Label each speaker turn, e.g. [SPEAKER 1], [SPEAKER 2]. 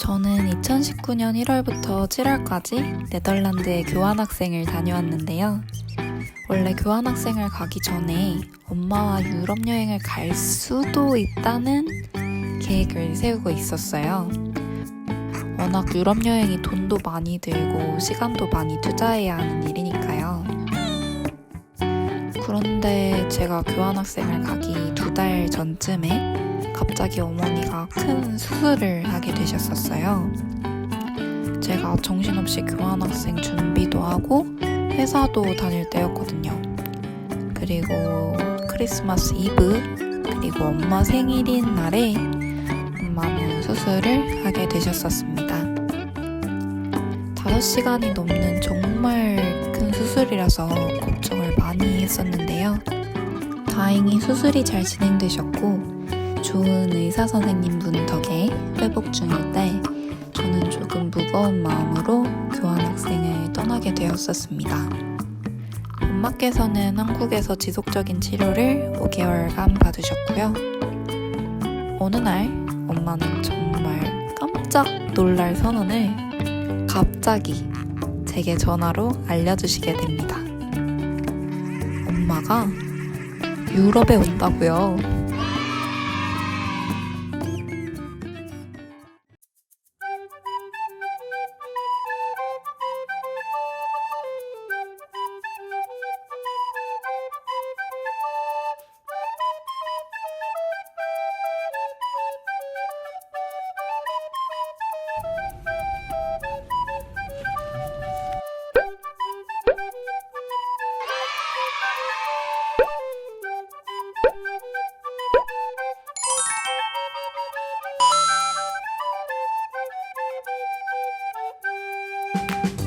[SPEAKER 1] 저는 2019년 1월부터 7월까지 네덜란드에 교환학생을 다녀왔는데요. 원래 교환학생을 가기 전에 엄마와 유럽 여행을 갈 수도 있다는 계획을 세우고 있었어요. 워낙 유럽 여행이 돈도 많이 들고 시간도 많이 투자해야 하는 일이니까요. 그런데 제가 교환학생을 가기 두 달 전쯤에 갑자기 어머니가 큰 수술을 하게 되셨었어요. 제가 정신없이 교환학생 준비도 하고 회사도 다닐 때였거든요. 그리고 크리스마스 이브, 그리고 엄마 생일인 날에 엄마는 수술을 되셨었습니다. 5시간이 넘는 정말 큰 수술이라서 걱정을 많이 했었는데요. 다행히 수술이 잘 진행되셨고, 좋은 의사 선생님 분 덕에 회복 중일 때 저는 조금 무거운 마음으로 교환학생을 떠나게 되었었습니다. 엄마께서는 한국에서 지속적인 치료를 5개월간 받으셨고요. 어느 날 엄마는 정말 깜짝 놀랄 선언을 갑자기 제게 전화로 알려주시게 됩니다. 엄마가 유럽에 온다고요. you